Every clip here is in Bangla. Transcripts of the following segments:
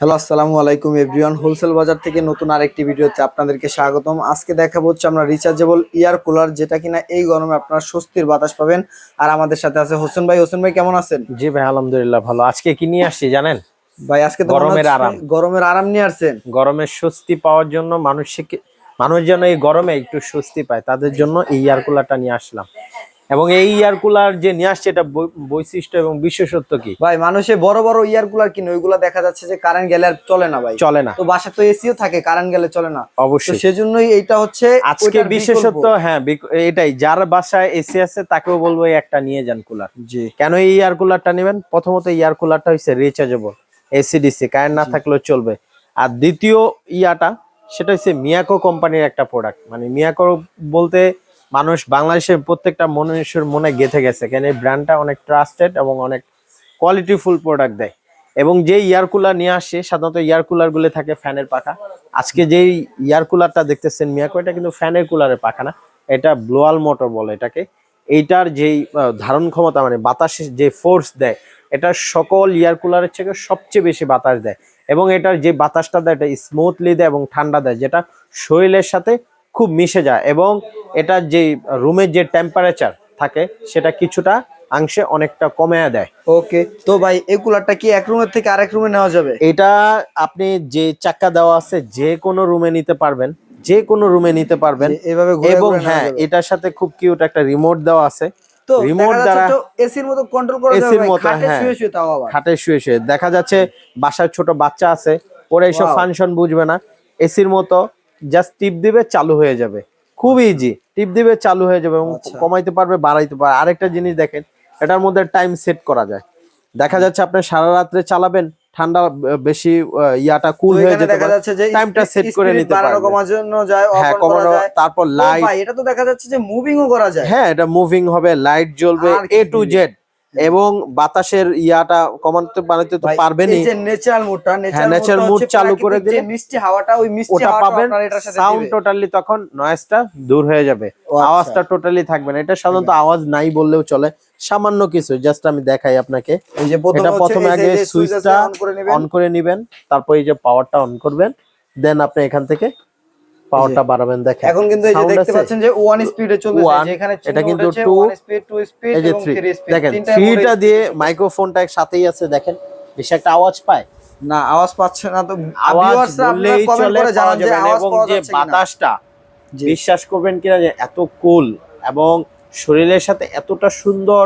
হ্যালো আসসালামু আলাইকুম এভরিওয়ান। হোলসেল বাজার থেকে নতুন আরেকটি ভিডিওতে আপনাদেরকে স্বাগতম। আজকে দেখাবো হচ্ছে আমরা রিচার্জেবল ইয়ার কুলার যেটা কিনা এই গরমে আপনারা স্বস্তির বাতাস পাবেন। আর আমাদের সাথে আছে হোসেন ভাই। হোসেন ভাই কেমন আছেন? জি ভাই আলহামদুলিল্লাহ ভালো। আজকে কি নিয়ে আসছি জানেন? ভাই আজকে তো গরমের আরাম। গরমের আরাম নিয়ে আসছেন। গরমের স্বস্তি পাওয়ার জন্য মানুষকে মানুষ যেন এই গরমে একটু স্বস্তি পায় তাদের জন্য এই এয়ার কুলারটা নিয়ে আসলাম। এবং এই এয়ার কুলার যে নিয়ে আসছে এটা বৈশিষ্ট্য এবং বিশেষত্ব কি? ভাই মানুষে বড় বড় ইয়ার কুলার কিনে ওইগুলো দেখা যাচ্ছে যে কারেন্ট গেলে আর চলে না ভাই। চলে না। তো বাসা তো এসিও থাকে কারেন্ট গেলে চলে না। অবশ্যই। সেজন্যই এটা হচ্ছে আজকে বিশেষত্ব হ্যাঁ এটাই যার বাসায় এসি আছে তাকেও বলব এই একটা নিয়ে যান কুলার। জি। কেন এই এয়ার কুলারটা নেবেন? প্রথমত এয়ার কুলারটা হচ্ছে রিচার্জেবল এসিডিসি কারেন্ট না থাকলেও চলবে। আর দ্বিতীয় ইয়াটা সেটা হচ্ছে মিয়াকো কোম্পানির একটা প্রোডাক্ট মানে মিয়াকো বলতে মানুষ বাংলাদেশের প্রত্যেকটা মানুষের মনে গেঁথে গেছে। কেন? এই ব্র্যান্ডটা অনেক ট্রাস্টেড এবং অনেক কোয়ালিটিফুল প্রোডাক্ট দেয়। এবং যে ইয়ার কুলার নিয়ে আসে, সাধারণত ইয়ার কুলারগুলো থাকে ফ্যানের পাখা। আজকে যেই ইয়ার কুলারটা দেখতেছেন মিয়াকো এটা কিন্তু ফ্যানের কুলারের পাখা না। এটা ব্লোয়াল মোটর বলে এটাকে। এইটার যেই ধারণ ক্ষমতা মানে বাতাসের যে ফোর্স দেয়, এটা সকল এয়ার কুলারের থেকে সবচেয়ে বেশি বাতাস দেয়। এবং এটার যে বাতাসটা দেয়, এটা স্মুথলি দেয় এবং ঠান্ডা দেয়, যেটা শরীরের সাথে খুব মিশে যায় এবং এটার যে রুমের যে টেম্পারেচার থাকে সেটা কিছুটা অংশে অনেকটা কমে দেয়। ওকে তো ভাই এই কুলারটা কি এক রুমের থেকে আরেক রুমে নেওয়া যাবে? এটা আপনি যে চাক্কা দেওয়া আছে যে কোনো রুমে নিতে পারবেন যে কোনো রুমে নিতে পারবেন। এভাবে ঘুরে এবং হ্যাঁ এটার সাথে খুব কিউট একটা রিমোট দেওয়া আছে। তো রিমোট দ্বারা- এসির মতো কন্ট্রোল করা যাবে র ভাই, মতো, খাটে হ্যাঁ। শুয়ে শুয়ে তাও আবার। খাটে শুয়ে শুয়ে দেখা যাচ্ছে বাসার ছোট বাচ্চা আছে ওরা এইসব Wow. ফাংশন বুঝবে না। এসির মতো জাস্ট টিপ দিবে চালু হয়ে যাবে। খুব ইজি টিপ দিবে চালু হয়ে যাবে এবং আচ্ছা। কমাইতে পারবে বাড়াইতে পারবে। আরেকটা জিনিস দেখেন এটার মধ্যে টাইম সেট করা যায়। দেখা যাচ্ছে আপনি সারা রাত্রে চালাবেন ঠান্ডা বেশি ইয়াটা কুল হয়ে যেতে দেখা পারে। যাচ্ছে যে টাইমটা সেট করে নিতে পারবে। কমার জন্য যায় হ্যাঁ অফ করা কমানো তারপর লাইট এটা তো দেখা যাচ্ছে যে মুভিংও করা যায়। হ্যাঁ এটা মুভিং হবে লাইট জ্বলবে এ টু জেড এবং বাতাসের ইয়াটা কমাতে বানাতে তো ভাই, পারবেনই। এই যে ন্যাচারাল মুডটা হ্যাঁ, natural চালু করে দিলে মিষ্টি হাওয়াটা ওই মিষ্টি হাওয়াটা পাবেন সাথে সাউন্ড টোটালি তখন নয়েজটা দূর হয়ে যাবে। আচ্ছা। আওয়াজটা টোটালি থাকবে না। এটা সাধারণত আওয়াজ নাই বললেও চলে। সামান্য কিছু জাস্ট আমি দেখাই আপনাকে। এই যে প্রথমে এটা প্রথমে আগে সুইচটা অন করে নেবেন। অন করে নেবেন তারপর এই যে পাওয়ারটা অন করবেন দেন আপনি এখান থেকে পাওয়ারটা বাড়াবেন দেখেন। এখন কিন্তু এই যে দেখতে পাচ্ছেন যে ওয়ান স্পিডে চলতেছে যেখানে এটা কিন্তু two, স্পিড টু স্পিড এই যে এবং থ্রি থ্রি স্পিড দেখেন তিনটা থ্রিটা দিয়ে মাইক্রোফোনটা সাথেই আছে দেখেন। বেশি একটা আওয়াজ পায়। না আওয়াজ পাচ্ছে না তো আওয়াজ আপনারা বললেই চলে করে পাওয়া জানান যে যাবে আওয়াজ এবং যে। বাতাসটা। বিশ্বাস করবেন কিনা যে এত কুল এবং শরীরের সাথে এতটা সুন্দর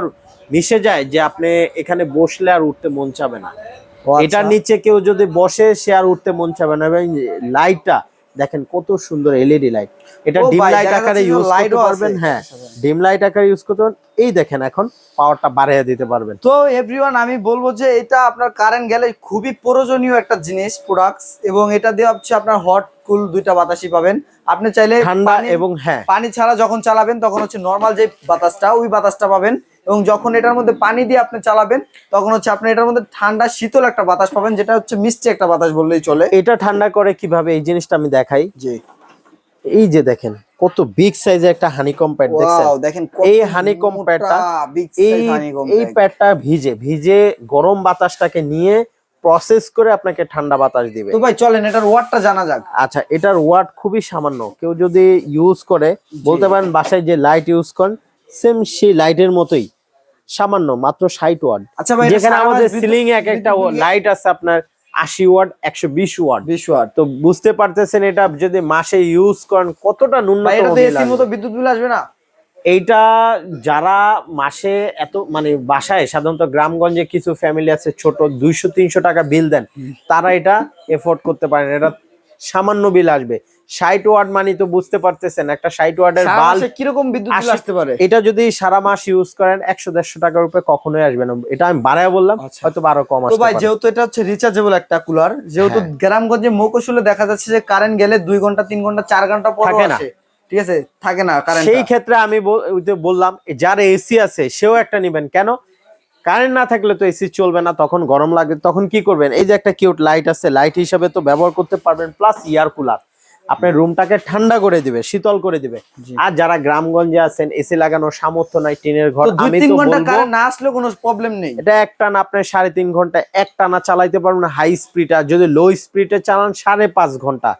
মিশে যায় যে আপনি এখানে বসলে আর উঠতে মন চাবে না। আচ্ছা। এটার নিচে কেউ যদি বসে সে আর উঠতে মন চাবে না। এবং লাইটটা দেখেন কত সুন্দর এলইডি লাইট এটা ডিম লাইট আকারে ইউজ করতে পারবেন হ্যাঁ। ডিম লাইট আকারে ইউজ করতে পারবেন। এই দেখেন এখন পাওয়ারটা বাড়িয়ে দিতে পারবেন। তো এভরিওয়ান আমি বলব যে এটা আপনার কারেন্ট গেলে খুবই প্রয়োজনীয় একটা জিনিস প্রোডাক্টস এবং এটা দিয়ে হচ্ছে আপনার হট কুল দুইটা বাতাসই পাবেন। আপনি চাইলে ঠান্ডা এবং হ্যাঁ। পানি ছাড়া যখন চালাবেন তখন হচ্ছে নর্মাল যে বাতাসটা ওই বাতাসটা পাবেন। এবং যখন এটার মধ্যে পানি দিয়ে আপনি চালাবেন তখন হচ্ছে আপনি এটার মধ্যে ঠান্ডা শীতল একটা বাতাস পাবেন যেটা হচ্ছে মিষ্টি একটা বাতাস বললেই চলে। এটা ঠান্ডা করে কীভাবে? এই জিনিসটা আমি দেখাই। জি। এই যে দেখেন কত বিগ সাইজের একটা হানিকম প্যাড দেখছেন? দেখেন এই মোটা প্যাডটা, এই এই প্যাডটা ভিজে ভিজে গরম বাতাসটাকে নিয়ে প্রসেস করে আপনাকে ঠান্ডা বাতাস দিবে। তো ভাই চলেন এটার ওয়াটটা জানা যাক। আচ্ছা এটার ওয়াট খুবই সামান্য। কেউ যদি ইউজ করে বলতে পারেন বাসায় যে লাইট ইউজ করেন সেম সেই লাইটের মতোই। সামান্য মাত্র ষাট ওয়াট আচ্ছা ভাই যেখানে আমাদের সিলিং এক একটা লাইট আছে আপনার আশি ওয়াট একশো বিশ ওয়াট 20 ওয়াট তো বুঝতে পারতেছেন এটা যদি মাসে ইউজ করেন কতটা ন্যূনতম বিদ্যুৎ বিল আসবে না? এইটা যারা মাসে এত মানে বাসায় সাধারণত গ্রামগঞ্জে কিছু ফ্যামিলি আছে ছোট দুইশো তিনশো টাকা বিল দেন তারা এটা এফোর্ড করতে পারেন। এটা সামান্য বিল আসবে। ষাট ওয়াট মানে তো বুঝতে পারতেছেন একটা ষাট ওয়াটের সারা বাল্ব কীরকম বিদ্যুৎ বিল আসতে পারে? এটা যদি সারা মাস ইউজ করেন একশো দেড়শো টাকার উপরে কখনোই আসবে না। এটা আমি বাড়ায় বললাম আচ্ছা। হয়তো আরও কম আসবে তো ভাই যেহেতু এটা হচ্ছে রিচার্জেবল একটা কুলার যেহেতু হ্যাঁ। গ্রামগঞ্জে মৌকৌশলে দেখা যাচ্ছে যে কারেন্ট গেলে দুই ঘণ্টা তিন ঘণ্টা চার ঘণ্টা পর আসে। ঠিক আছে? থাকে না কারেন্ট সেই ক্ষেত্রে আমি বল- বললাম যার এসি আছে সেও একটা নিবেন। কেন? কারেন্ট না থাকলে তো এসি চলবে না তখন গরম লাগে তখন কি করবেন? এই যে একটা কিউট লাইট আছে লাইট হিসাবে তো ব্যবহার করতে পারবেন প্লাস ইয়ার কুলার আপনার রুমটাকে ঠান্ডা করে দিবে শীতল করে দিবে। আর যারা গ্রামগঞ্জে আছেন এসি লাগানোর সামর্থ্য নাই টিনের ঘর আমি তো ঘণ্টা না আসলেও কোনো প্রবলেম নেই। এটা এক টানা আপনি সাড়ে তিন ঘণ্টা এক টানা চালাইতে পারবেন হাই স্পিড আর যদি লো স্পিডে চালান সাড়ে পাঁচ ঘণ্টা।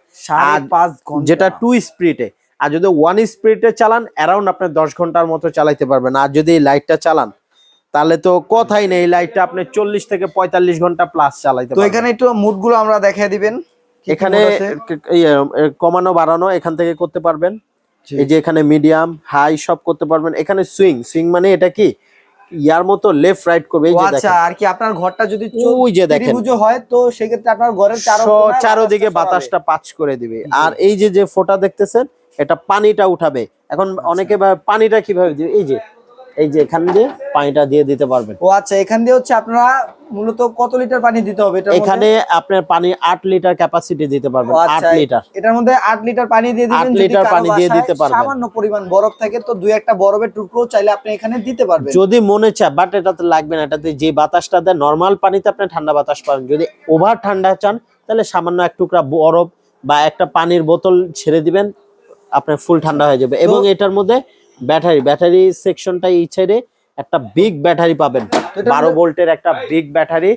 পাঁচ ঘণ্টা। যেটা টু স্পিডে আর যদি ওয়ান স্পিডে চালান অ্যারাউন্ড আপনি দশ ঘণ্টার মতো চালাইতে পারবেন। আর যদি এই লাইটটা চালান তাহলে তো কথাই নেই লাইটটা আপনি চল্লিশ থেকে পঁয়তাল্লিশ ঘণ্টা প্লাস চালাইতে তো এখানে একটু মুডগুলো আমরা দেখিয়ে দিবেন। এখানে এ, কমানো বাড়ানো এখান থেকে করতে পারবেন। এই যে এখানে মিডিয়াম হাই সব করতে পারবেন। এখানে সুইং সুইং মানে এটা কি? ইয়ার মতো লেফট রাইট করবে। এই যে আচ্ছা আর কি আপনার ঘরটা যদি ওই যে দেখেন। ত্রিভুজ হয় তো সেক্ষেত্রে আপনার ঘরের চারোদিকে বাতাসটা বাতাসটা পাঁচ করে দিবে। আর এই যে যে ফোঁটা দেখতেছেন এটা পানিটা উঠাবে। এখন আচ্ছা। অনেকে পানিটা কীভাবে দিবে? এই যে এই যে এখান দিয়ে পানিটা দিয়ে দিতে পারবেন। ও আচ্ছা এখান দিয়ে হচ্ছে আপনারা মূলত কত লিটার পানি দিতে হবে? মধ্যে? এখানে আপনার পানি আট লিটার ক্যাপাসিটি দিতে পারবেন ও আট আচ্ছা, লিটার। এটার মধ্যে আট লিটার পানি দিয়ে দিবেন আট লিটার পানি দিয়ে দিতে পারবেন। সামান্য পরিমাণ বরফ থাকে তো দুই একটা বরফের টুকরো চাইলে আপনি এখানে দিতে পারবেন। যদি মনে চায় বাট এটাতে লাগবে না এটাতে যে বাতাসটা দেয় নরমাল পানিতে আপনি ঠান্ডা বাতাস পাবেন। যদি ওভার ঠান্ডা চান তাহলে সামান্য এক টুকরা বরফ বা একটা পানির বোতল ছেড়ে দিবেন আপনার ফুল ঠান্ডা হয়ে যাবে। এবং এটার মধ্যে ব্যাটারি ব্যাটারি সেকশনটা এই সাইডে একটা বিগ ব্যাটারি পাবেন। বারো ভোল্টের একটা বিগ ব্যাটারি।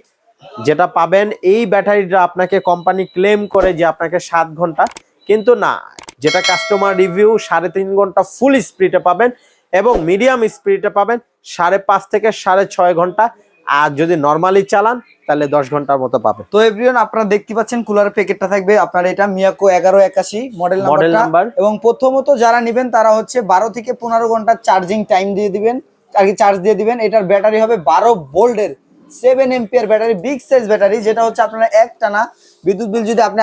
যেটা পাবেন এই ব্যাটারিটা আপনাকে কোম্পানি ক্লেম করে যে আপনাকে সাত ঘণ্টা। কিন্তু না যেটা কাস্টমার রিভিউ সাড়ে তিন ঘণ্টা ফুল স্পিডে পাবেন এবং মিডিয়াম স্পিডে পাবেন সাড়ে পাঁচ থেকে সাড়ে ছয় ঘণ্টা। আর যদি নর্মালি চালান তাহলে দশ ঘণ্টার মতো পাবেন। তো এভরিওন আপনারা দেখতে পাচ্ছেন কুলার প্যাকেটটা থাকবে। আপনার এটা মিয়াকো এগারো একাশি মডেল মডেল নাম্বার নাম্বার এবং প্রথমত যারা নেবেন তারা হচ্ছে বারো থেকে পনেরো ঘণ্টা চার্জিং টাইম দিয়ে দিবেন। আর কি চার্জ দিয়ে দিবেন। এটার ব্যাটারি হবে বারো ভোল্টের seven ampere battery big size battery যেটা হচ্ছে আপনারা এক টানা বিদ্যুৎ বিল যদি আপনি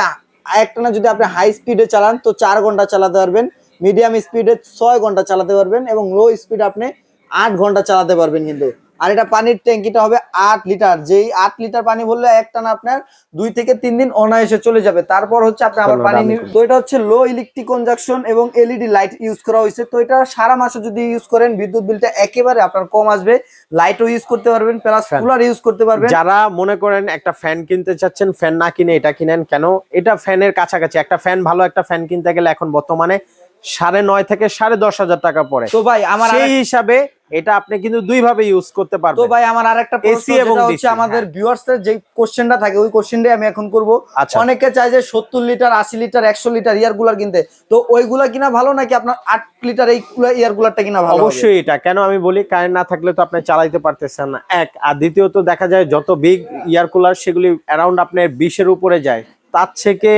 এক টানা যদি আপনি হাই স্পিডে চালান তো চার ঘণ্টা চালাতে পারবেন। মিডিয়াম স্পিডে ছয় ঘণ্টা চালাতে পারবেন এবং লো স্পিড আপনি আট ঘণ্টা চালাতে পারবেন কিন্তু। আর এটা পানির ট্যাঙ্কিটা হবে আট লিটার। যেই আট লিটার পানি বললে এক টানা আপনার দুই থেকে তিন দিন অনায়াসে চলে যাবে। তারপর হচ্ছে আপনি আবার পানি তো এটা হচ্ছে লো ইলেকট্রিক কনজাকশন এবং এলইডি লাইট ইউজ করা হয়েছে। তো এটা সারা মাসে যদি ইউজ করেন বিদ্যুৎ বিলটা একেবারে আপনার কম আসবে। লাইটও ইউজ করতে পারবেন প্লাস কুলার ইউজ করতে পারবেন। যারা মনে করেন একটা ফ্যান কিনতে চাচ্ছেন ফ্যান না কিনে এটা কিনেন কেন? এটা ফ্যানের কাছাকাছি। একটা ফ্যান ভালো একটা ফ্যান কিনতে গেলে এখন বর্তমানে সাড়ে নয় থেকে সাড়ে দশ হাজার টাকা পড়ে। তো ভাই আমার সেই হিসাবে এটা আপনি কিন্তু দুই ভাবে ইউজ করতে তো পারবেন। ভাই আমার আরেকটা AC এবং হচ্ছে আমাদের ভিউয়ার্স এর যে কোশ্চেনটা থাকে ওই কোশ্চেনটাই আমি এখন করব। আচ্ছা। অনেকে চায় যে সত্তর লিটার আশি লিটার একশো লিটার ইয়ারগুলার কিনতে। তো ওইগুলা কিনা ভালো নাকি আপনার আট লিটার এই ইয়ার গুলারটা কিনা ভালো অবশ্যই এটা। কেন আমি বলি? কারেন্ট না থাকলে তো আপনি চালাইতে পারতেছেন না। এক আর দ্বিতীয়ত দেখা যায় যত বিগ ইয়ার কুলার সেগুলি অ্যারাউন্ড আপনার বিশের উপরে যায়। তার থেকে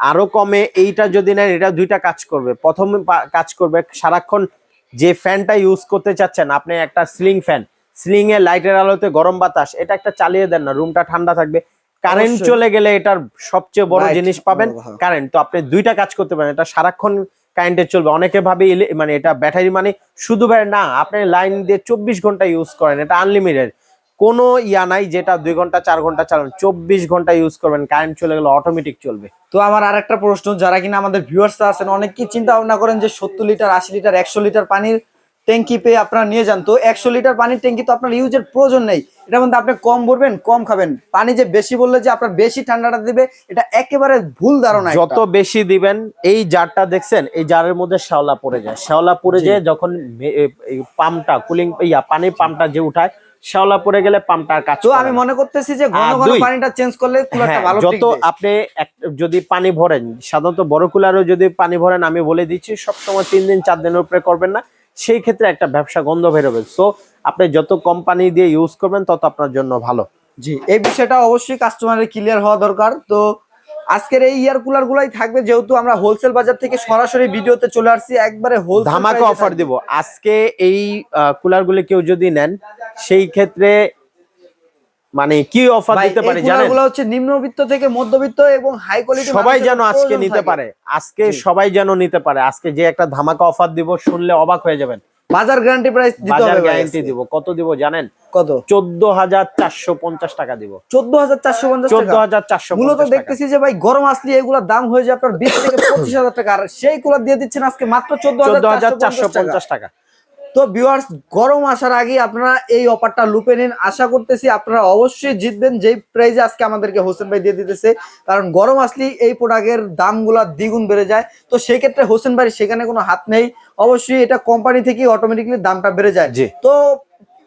আরও কমে এইটা যদি নেন এটা দুইটা কাজ করবে। প্রথম কাজ করবে সারাক্ষণ যে ফ্যানটা ইউজ করতে চাচ্ছেন আপনি একটা সিলিং ফ্যান সিলিং এ লাইটের আলোতে গরম বাতাস এটা একটা চালিয়ে দেন না রুমটা ঠান্ডা থাকবে। কারেন্ট চলে গেলে এটার সবচেয়ে বড় জিনিস পাবেন হ্যাঁ। কারেন্ট তো আপনি দুইটা কাজ করতে পারেন এটা সারাক্ষণ কারেন্টে চলবে। অনেকে ভাবে মানে এটা ব্যাটারি মানে শুধু না আপনি লাইন দিয়ে চব্বিশ ঘণ্টা ইউজ করেন এটা আনলিমিটেড কোনো ইয়া নাই যেটা দুই ঘণ্টা চার ঘণ্টা চালান চব্বিশ ঘণ্টা ইউজ করবেন কারেন্ট চলে গেলে অটোমেটিক চলবে। তো আমার আরেকটা প্রশ্ন যারা কিনা আমাদের ভিউয়ার্স আছেন অনেকেই চিন্তা ভাবনা করেন যে সত্তর লিটার আশি লিটার একশো লিটার পানির ট্যাঙ্কি পেয়ে আপনারা নিয়ে যান। তো একশো লিটার পানির ট্যাঙ্কি তো আপনার ইউজের প্রয়োজন নেই। এটার মধ্যে আপনি কম ভরবেন কম খাবেন। পানি যে বেশি বললে যে আপনার বেশি ঠান্ডাটা দিবে এটা একেবারে ভুল ধারণা একটা। যত বেশি দিবেন এই জারটা দেখছেন এই জারের মধ্যে শ্যাওলা পড়ে যায়। শ্যাওলা পড়ে। যায় যখন পাম্পটা কুলিং ইয়া পানির পাম্পটা যে উঠায় শ্যাওলা পড়ে গেলে পাম্পটার কাজ তো আমি মনে করতেছি যে ঘন ঘন পানিটা চেঞ্জ করলে কুলারটা হ্যাঁ, ভালো যত আপনি যদি পানি ভরেন সাধারণত বড় কুলারও যদি পানি ভরেন আমি বলে দিচ্ছি সবসময় তিন দিন চার দিনের উপরে করবেন না। সেই ক্ষেত্রে একটা ব্যবসা গন্ধ বেরোবে। সো আপনি যত কোম্পানি দিয়ে ইউজ করবেন তত আপনার জন্য ভালো। জি এই বিষয়টা অবশ্যই কাস্টমারের ক্লিয়ার হওয়া দরকার। তো আজকের এই ইয়ার কুলার গুলাই থাকবে যেহেতু আমরা হোলসেল বাজার থেকে সরাসরি ভিডিওতে চলে আসছি একবারে হোলসেল ধামাকা অফার দিব। আজকে এই কুলার গুলি কেউ যদি নেন সেই ক্ষেত্রে মানে কি অফার দিতে পারি জানেন? গুলো হচ্ছে নিম্নবিত্ত থেকে মধ্যবিত্ত এবং হাই কোয়ালিটি সবাই যেন আজকে নিতে পারে। আজকে সবাই যেন নিতে পারে। আজকে যে একটা ধামাকা অফার দিব শুনলে অবাক হয়ে যাবেন। বাজার গ্যারান্টি প্রাইস দিতে হবে গ্যারান্টি দিব। কত দিব জানেন? কত? চোদ্দ হাজার চারশো পঞ্চাশ টাকা দিব। চোদ্দ হাজার চারশো পঞ্চাশ চোদ্দ টাকা? হাজার চারশো মূলত দেখতেছি যে ভাই গরম আসলে এগুলা দাম হয়ে যায় আপনার বিশ থেকে পঁচিশ হাজার টাকা। আর সেইগুলা দিয়ে দিচ্ছেন আজকে মাত্র চোদ্দ চোদ্দ হাজার হাজার চারশো পঞ্চাশ টাকা। তো ভিউয়ার্স গরম আসার আগে আপনারা এই অফারটা লুপে নিন। আশা করতেছি আপনারা অবশ্যই জিতবেন। যেই প্রাইজে আজকে আমাদেরকে হোসেন ভাই দিয়ে দিতেছে কারণ গরম আসলেই এই প্রোডাক্টের দামগুলো দ্বিগুণ বেড়ে যায়। তো সেই ক্ষেত্রে হোসেন ভাই সেখানে কোনো হাত নেই। অবশ্যই এটা কোম্পানি থেকে অটোমেটিকলি দামটা বেড়ে যায়। তো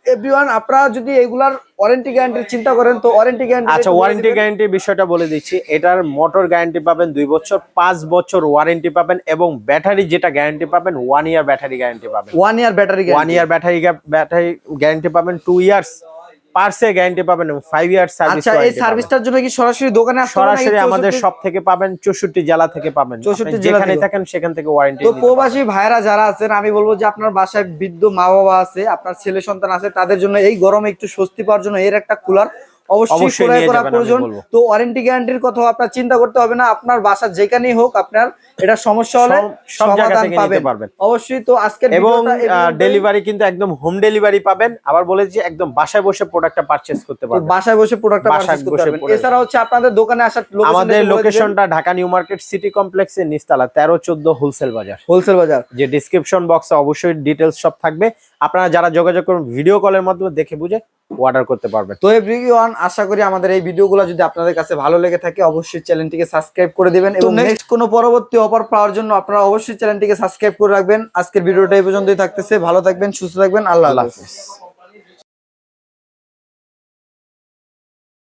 এভরিওয়ান আপনারা যদি এগুলার ওয়ারেন্টি গ্যারান্টি চিন্তা করেন তো ওয়ারেন্টি গ্যারান্টি আচ্ছা ওয়ারেন্টি গ্যারান্টির বিষয়টা বলে দিচ্ছি। এটার মোটর গ্যারান্টি পাবেন দুই বছর পাঁচ বছর ওয়ারেন্টি পাবেন এবং ব্যাটারি যেটা গ্যারান্টি পাবেন ওয়ান ইয়ার ব্যাটারি গ্যারান্টি পাবেন। One year battery one year battery battery guarantee পাবেন টু ইয়ার্স পার্সে গ্যারান্টি পাবেন এবং ইয়ার সার্ভিস আচ্ছা এই সার্ভিসটার জন্য কি সরাসরি দোকানে আসতে সরাসরি আমাদের সব থেকে পাবেন চৌষট্টি জেলা থেকে পাবেন। 64 জেলা যেখানে থেকে। থাকেন সেখান থেকে ওয়ারেন্টি তো প্রবাসী ভাইরা যারা আছেন আমি বলব যে আপনার বাসায় বৃদ্ধ মা বাবা আছে আপনার ছেলে সন্তান আছে তাদের জন্য এই গরমে একটু স্বস্তি পাওয়ার জন্য এর একটা কুলার অবশ্যই ক্রয় করা প্রয়োজন। তো ওয়ারেন্টি গ্যারান্টির কথা আপনার চিন্তা করতে হবে না। আপনার বাসা যেখানেই হোক আপনার এটা সমস্যা হলে সব- সব জায়গা সমাধান থেকে নিতে পাবেন। পারবেন। অবশ্যই তো আজকের এবং। ডেলিভারি কিন্তু একদম হোম ডেলিভারি পাবেন। আবার বলেছি একদম বাসায় বসে প্রোডাক্টটা পারচেজ করতে পারবেন। বাসায় বসে প্রোডাক্টটা পারচেজ করতে পারবেন। এছাড়া হচ্ছে আপনাদের দোকানে আসার আমাদের লোকেশনটা ঢাকা নিউ মার্কেট সিটি কমপ্লেক্সের নিচতলা তেরো চোদ্দ হোলসেল বাজার। হোলসেল বাজার। যে ডিসক্রিপশন বক্সে অবশ্যই ডিটেলস সব থাকবে। আপনারা যারা যোগাযোগ করুন ভিডিও কলের মাধ্যমে দেখে বুঝে অর্ডার করতে পারবে। তো এভরিওয়ান আশা করি আমাদের এই ভিডিওগুলো যদি আপনাদের কাছে ভালো লেগে থাকে অবশ্যই চ্যানেলটিকে সাবস্ক্রাইব করে দিবেন এবং নেক্সট কোনো পরবর্তী অফার পাওয়ার জন্য আপনারা অবশ্যই চ্যানেলটিকে সাবস্ক্রাইব করে রাখবেন। আজকের ভিডিওটা এই পর্যন্তই থাকতেছে। ভালো থাকবেন সুস্থ থাকবেন। আল্লাহ হাফেজ।